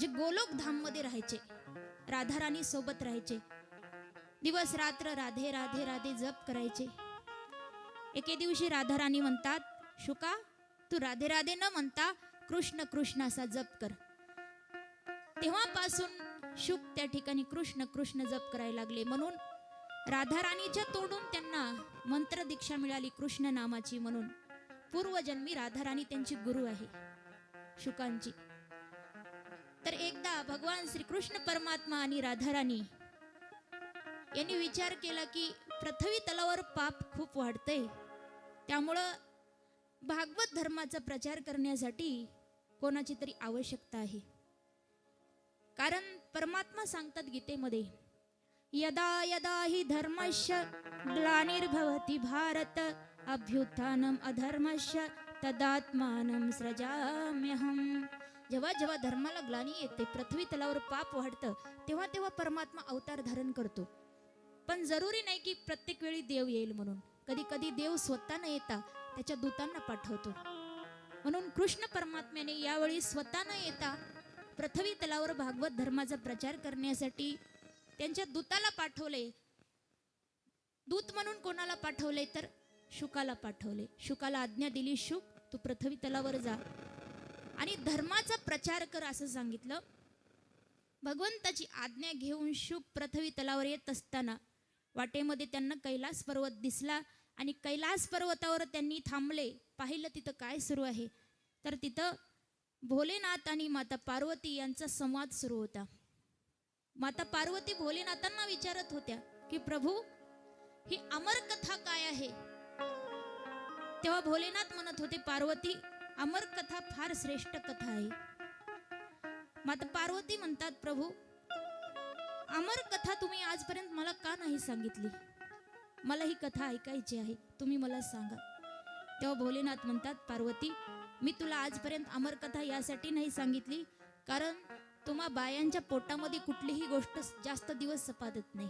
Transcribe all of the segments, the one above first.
जे गोलोक धाममध्ये राहायचे राधाराणी सोबत राहायचे. दिवस रात्र राधे राधे राधे जप करायचे. एके दिवशी राधाराणी म्हणतात शुका तू राधे राधे न म्हणता कृष्ण कृष्ण असा जप कर. तेव्हापासून शुक त्या ठिकाणी कृष्ण कृष्ण जप करायला लागले. म्हणून राधाराणीच्या तोडून त्यांना मंत्र दीक्षा मिळाली कृष्ण नामाची. म्हणून पूर्वजन्मी राधाराणी त्यांची गुरु आहे शुकांची. तर एकदा भगवान श्रीकृष्ण परमात्मा आणि राधाराणी यांनी विचार केला की पृथ्वी तलावर पाप खूप वाढतंय. त्यामुळं भागवत धर्माचा प्रचार करण्यासाठी कोणाची तरी आवश्यकता आहे. कारण परमात्मा सांगतात गीतेमध्ये यदा यदा हि धर्मस्य ग्लानिर्भवती भारत अभ्युत्थानम अधर्मस्य तदात्मानं सृजाम्यहम। जेव्हा जेव्हा धर्माला ग्लानी येते पृथ्वी तलावर पाप वाढतं तेव्हा तेव्हा परमात्मा अवतार धारण करतो. पण जरुरी नाही की प्रत्येक वेळी देव येईल म्हणून. कधी कधी देव स्वतः न येता त्याच्या दूतांना पाठवतो. म्हणून कृष्ण परमात्म्याने यावेळी स्वतः न येता पृथ्वी तलावर भागवत धर्माचा प्रचार करण्यासाठी त्यांच्या दूताला पाठवले. दूत म्हणून कोणाला पाठवले? तर शुकाला पाठवले. शुकाला आज्ञा दिली शुक तू पृथ्वी तलावर जा. आणि धर्माचा प्रचार कर असं सांगितलं. भगवंताची आज्ञा घेऊन शुभ पृथ्वी तलावर येत असताना वाटेमध्ये त्यांना कैलास पर्वत दिसला आणि कैलास पर्वतावर त्यांनी थांबले. पाहिलं तिथं काय सुरू आहे? तर तिथं भोलेनाथ आणि माता पार्वती यांचा संवाद सुरू होता. माता पार्वती भोलेनाथांना विचारत होत्या की प्रभू ही अमर कथा काय आहे? तेव्हा भोलेनाथ म्हणत होते पार्वती अमर कथा फार श्रेष्ठ कथा आहे. माता पार्वती म्हणतात प्रभू अमर कथा तुम्ही आजपर्यंत मला का नाही सांगितली? मला ही कथा ऐकायची आहे तुम्ही मला सांगा. तेव्हा भोलेनाथ म्हणतात पार्वती मी तुला आजपर्यंत अमर कथा यासाठी नाही सांगितली कारण तुम्हा बायांच्या पोटामध्ये कुठलीही गोष्ट जास्त दिवस सपादत नाही.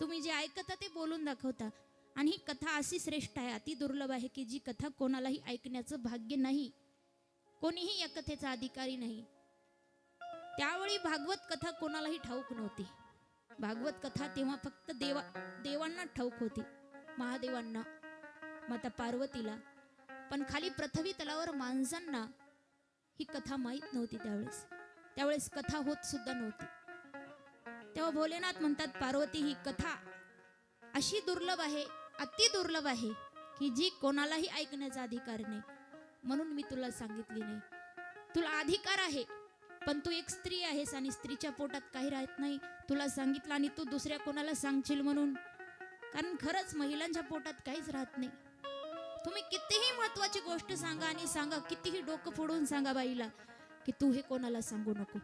तुम्ही जे ऐकता ते बोलून दाखवता. आणि ही कथा अशी श्रेष्ठ आहे अति दुर्लभ आहे की जी कथा कोणालाही ऐकण्याचं भाग्य नाही. कोणीही या कथेचा अधिकारी नाही. त्यावेळी भागवत कथा कोणालाही ठाऊक नव्हती. भागवत कथा तेव्हा फक्त देवा देवांना ठाऊक होती. महादेवांना माता पार्वतीला. पण खाली पृथ्वी तलावर माणसांना ही कथा माहीत नव्हती त्यावेळेस. त्यावेळेस कथा होत सुद्धा नव्हती. तेव्हा भोलेनाथ म्हणतात पार्वती ही कथा अशी दुर्लभ आहे अति दुर्लभ आहे की जी कोणालाही ऐकण्याचा अधिकार नाही. म्हणून मी तुला सांगितली नाही. तुला अधिकार आहे पण तू एक स्त्री आहेस आणि स्त्रीच्या पोटात काही राहत नाही. तुला सांगितलं आणि तू दुसऱ्या कोणाला सांगशील म्हणून? कारण खरंच महिलांच्या पोटात काहीच राहत नाही. तुम्ही कितीही महत्वाची गोष्ट सांगा आणि सांगा कितीही डोकं फोडून सांगा बाईला की तू हे कोणाला सांगू नको.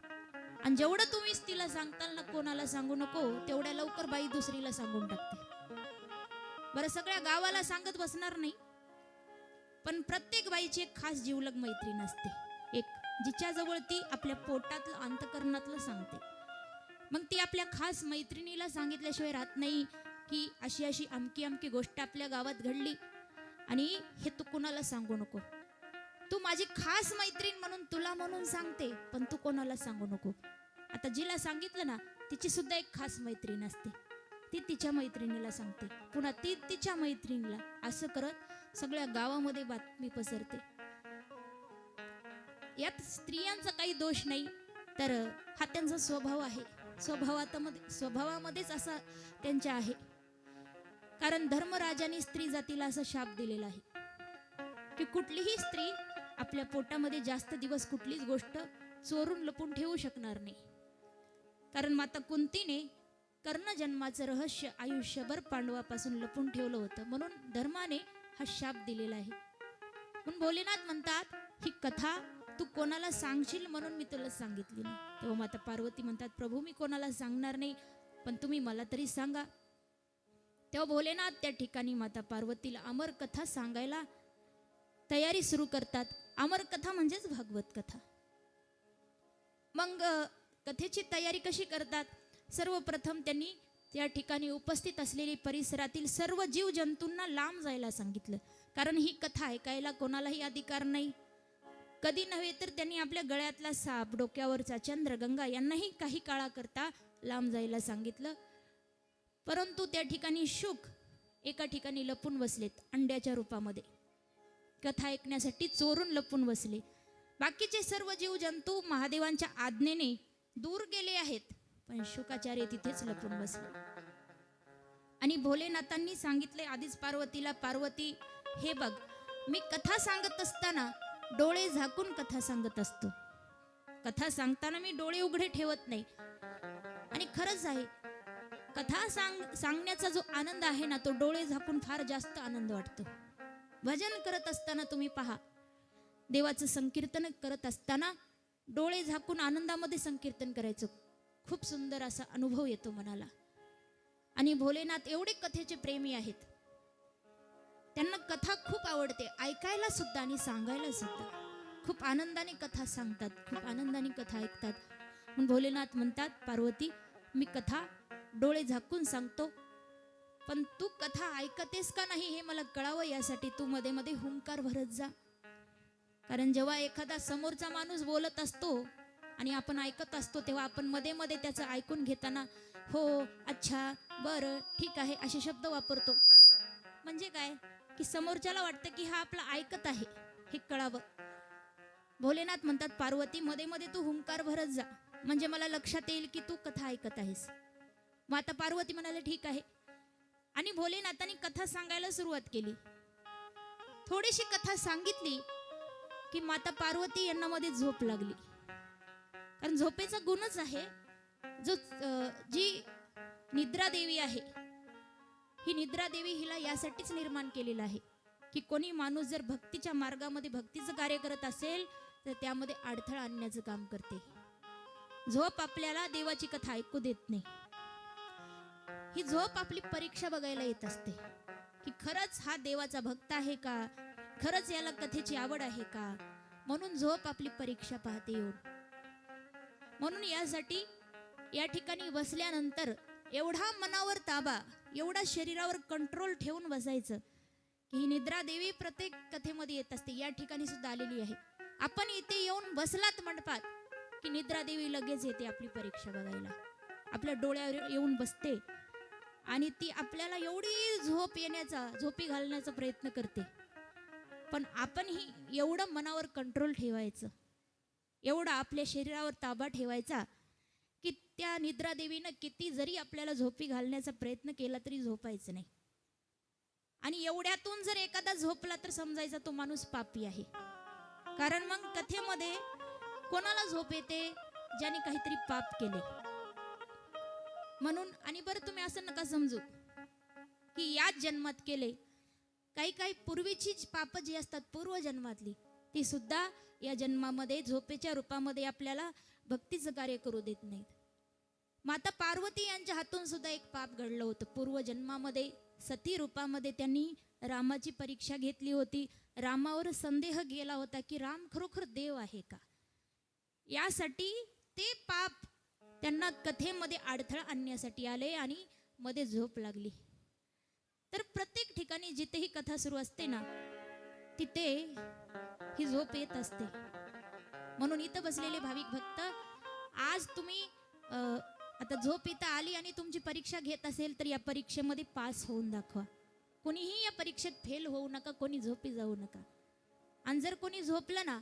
आणि जेवढं तुम्हीच तिला सांगताल ना कोणाला सांगू नको तेवढ्या लवकर बाई दुसरीला सांगून टाकते. बरं सगळ्या गावाला सांगत बसणार नाही. पण प्रत्येक बाईची एक खास जीवलग मैत्रीण असते. एक जिच्याजवळ ती आपल्या पोटातलं अंतकरणातलं सांगते. मग ती आपल्या खास मैत्रिणीला सांगितल्याशिवाय राहत नाही की अशी अशी अमकी अमकी गोष्ट आपल्या गावात घडली आणि हे तू कुणाला सांगू नको. तू माझी खास मैत्रीण म्हणून तुला म्हणून सांगते पण तू कोणाला सांगू नको. आता जिला सांगितलं ना तिची सुद्धा एक खास मैत्रीण असते. ती तिच्या मैत्रिणीला सांगते. पुन्हा ती तिच्या मैत्रिणीला असं करत सगळ्या गावामध्ये बातमी पसरते. यात स्त्रियांचा काही दोष नाही तर हा त्यांचा स्वभाव आहे. स्वभावामध्ये स्वभावामध्येच असा त्यांच्या आहे. कारण धर्मराजाने स्त्री जातीला असा शाप दिलेला आहे. की कुठलीही स्त्री आपल्या पोटामध्ये जास्त दिवस कुठलीच गोष्ट चोरून लपून ठेवू शकणार नाही. कारण माता कुंतीने कर्णजन्माचं रहस्य आयुष्यभर पांडवापासून लपून ठेवलं होतं. म्हणून धर्माने हा शाप दिलेला आहे. म्हणून भोलेनाथ म्हणतात ही कथा तू कोणाला सांगशील म्हणून मी तुला सांगितली नाही. तेव्हा माता पार्वती म्हणतात प्रभू मी कोणाला सांगणार नाही पण तुम्ही मला तरी सांगा. तेव्हा भोलेनाथ त्या ठिकाणी माता पार्वतीला अमर कथा सांगायला तयारी सुरू करतात. अमर कथा म्हणजेच भागवत कथा. मग कथेची तयारी कशी करतात? सर्वप्रथम त्यांनी त्या ठिकाणी उपस्थित असलेली परिसरातील सर्व जीव जंतूंना लांब जायला सांगितलं. कारण ही कथा ऐकायला कोणालाही अधिकार नाही. कधी नव्हे तर त्यांनी आपल्या गळ्यातला साप डोक्यावरचा चंद्र गंगा यांनाही काही काळाकरता लांब जायला सांगितलं. परंतु त्या ठिकाणी शुक एका ठिकाणी लपून बसलेत अंड्याच्या रूपामध्ये. कथा ऐकण्यासाठी चोरून लपून बसले. बाकीचे सर्व जीव जंतू महादेवांच्या आज्ञेने दूर गेले आहेत. पण शुकाचार्य तिथेच लपून बसले. आणि भोलेनाथांनी सांगितले आधीच पार्वतीला पार्वती हे बघ मी कथा सांगत असताना डोळे झाकून कथा सांगत असतो. कथा सांगताना मी डोळे उघडे ठेवत नाही. आणि खरंच आहे कथा सांग सांगण्याचा जो आनंद आहे ना तो डोळे झाकून फार जास्त आनंद वाटतो. भजन करत असताना तुम्ही पहा देवाचं संकीर्तन करत असताना डोळे झाकून आनंदामध्ये संकीर्तन करायचं. खूप सुंदर असा अनुभव येतो मनाला. आणि भोलेनाथ एवढे कथेचे प्रेमी आहेत. त्यांना कथा खूप आवडते. ऐकायला सुद्धा आणि सांगायला सुद्धा. खूप आनंदाने कथा सांगतात. खूप आनंदाने कथा ऐकतात. म्हणून भोलेनाथ म्हणतात पार्वती मी कथा डोळे झाकून सांगतो. पण तू कथा ऐकतेस का नाही हे मला कळावं यासाठी तू मध्ये मध्ये हुंकार भरत जा. कारण जेव्हा एखादा समोरचा माणूस बोलत असतो आणि आपण ऐकत असतो तेव्हा आपण मध्ये मध्ये त्याचं ऐकून घेताना हो अच्छा बरं ठीक आहे असे शब्द वापरतो. म्हणजे काय? की समोरच्याला वाटतं की हा आपला ऐकत आहे हे कळावं. भोलेनाथ म्हणतात पार्वती मध्ये मध्ये तू हुंकार भरत जा. म्हणजे मला लक्षात येईल की तू कथा ऐकत आहेस. माता पार्वती म्हणाले ठीक आहे. आणि भोलेनाथांनी कथा सांगायला सुरुवात केली. थोडीशी कथा सांगितली की माता पार्वती यांना मध्ये झोप लागली. कारण झोपेचा गुणच आहे. जो जी निद्रा देवी आहे ही निद्रा देवी हिला यासाठीच निर्माण केलेलं आहे. की कोणी माणूस जर भक्तीच्या मार्गामध्ये भक्तीचं कार्य करत असेल तर त्यामध्ये अडथळा आणण्याचं काम करते. झोप आपल्याला देवाची कथा ऐकू देत नाही. ही झोप आपली परीक्षा बघायला येत असते. की खरंच हा देवाचा भक्त आहे का? खरंच याला कथेची आवड आहे का? म्हणून झोप आपली परीक्षा पाहते येऊन. म्हणून यासाठी या ठिकाणी बसल्यानंतर एवढा मनावर ताबा एवढा शरीरावर कंट्रोल ठेवून बसायचं की ही निद्रा देवी प्रत्येक कथेमध्ये येत असते. या ठिकाणी सुद्धा आलेली आहे. आपण इथे येऊन बसलात मंडपात की निद्रा देवी लगेच येते आपली परीक्षा बघायला. आपल्या डोळ्यावर येऊन बसते आणि ती आपल्याला एवढी झोप येण्याचा झोपी घालण्याचा प्रयत्न करते. पण आपण ही एवढं मनावर कंट्रोल ठेवायचं. एवढा आपल्या शरीरावर ताबा ठेवायचा की त्या निद्रा देवीनं किती जरी आपल्याला झोपी घालण्याचा प्रयत्न केला तरी झोपायचं नाही. आणि एवढ्यातून जर एखादा झोपला तर समजायचा तो माणूस पापी आहे. कारण मग कथेमध्ये कोणाला झोप येते? ज्याने काहीतरी पाप केले. म्हणून आणि बरं तुम्ही असं नका समजू की याच जन्मात केले. काही काही पूर्वीचीच पाप जी असतात पूर्वजन्मातली ती सुद्धा या जन्मामध्ये झोपेच्या रूपामध्ये आपल्याला भक्तीचं कार्य करू देत नाहीत. माता पार्वती यांच्या हातून सुद्धा एक पाप घडलं होतं. पूर्वजन्मामध्ये सती रूपामध्ये त्यांनी रामाची परीक्षा घेतली होती. रामावर संदेह गेला होता की राम खरोखर देव आहे का? यासाठी ते पाप त्यांना कथेमध्ये अडथळा आणण्यासाठी आले आणि मध्ये झोप लागली. तर प्रत्येक ठिकाणी जिथेही कथा सुरू असते ना तिथे ही झोप येत असते. म्हणून इथं बसलेले भाविक भक्त आज तुम्ही आता झोप इथं आली आणि तुमची परीक्षा घेत असेल तर या परीक्षेमध्ये पास होऊन दाखवा. कोणीही या परीक्षेत फेल होऊ नका कोणी झोपी जाऊ नका. आणि जर कोणी झोपलं ना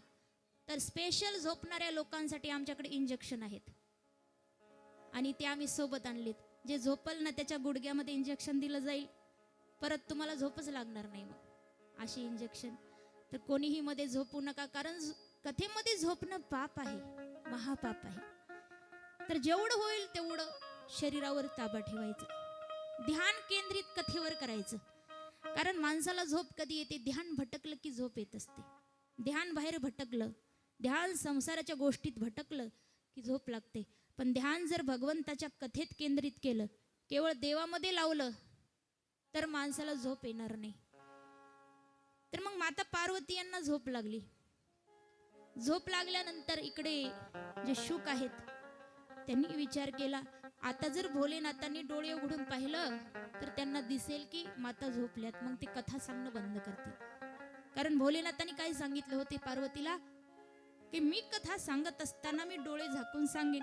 तर स्पेशल झोपणाऱ्या लोकांसाठी आमच्याकडे इंजेक्शन आहेत. आणि ते आम्ही सोबत आणलेत. जे झोपल ना त्याच्या गुडघ्यामध्ये इंजेक्शन दिलं जाईल. परत तुम्हाला झोपच लागणार नाही मग. अशी इंजेक्शन तर कोणीही मध्ये झोपू नका कारण कथेमध्ये झोपणं पाप आहे महापाप आहे. तर जेवढं होईल तेवढं शरीरावर ताबा ठेवायचं. ध्यान केंद्रित कथेवर करायचं. कारण माणसाला झोप कधी येते? ध्यान भटकलं की झोप येत असते. ध्यान बाहेर भटकलं ध्यान संसाराच्या गोष्टीत भटकलं की झोप लागते. पण ध्यान जर भगवंताच्या कथेत केंद्रित केलं केवळ देवामध्ये लावलं तर माणसाला झोप येणार नाही. तर मग माता पार्वती यांना झोप लागली. झोप लागल्यानंतर इकडे जे शुक आहेत त्यांनी विचार केला आता जर भोलेनाथांनी डोळे उघडून पाहिलं तर त्यांना दिसेल की माता झोपल्यात. मग ते कथा सांगणं बंद करतील. कारण भोलेनाथांनी काय सांगितलं होते पार्वतीला की मी कथा सांगत असताना मी डोळे झाकून सांगेन.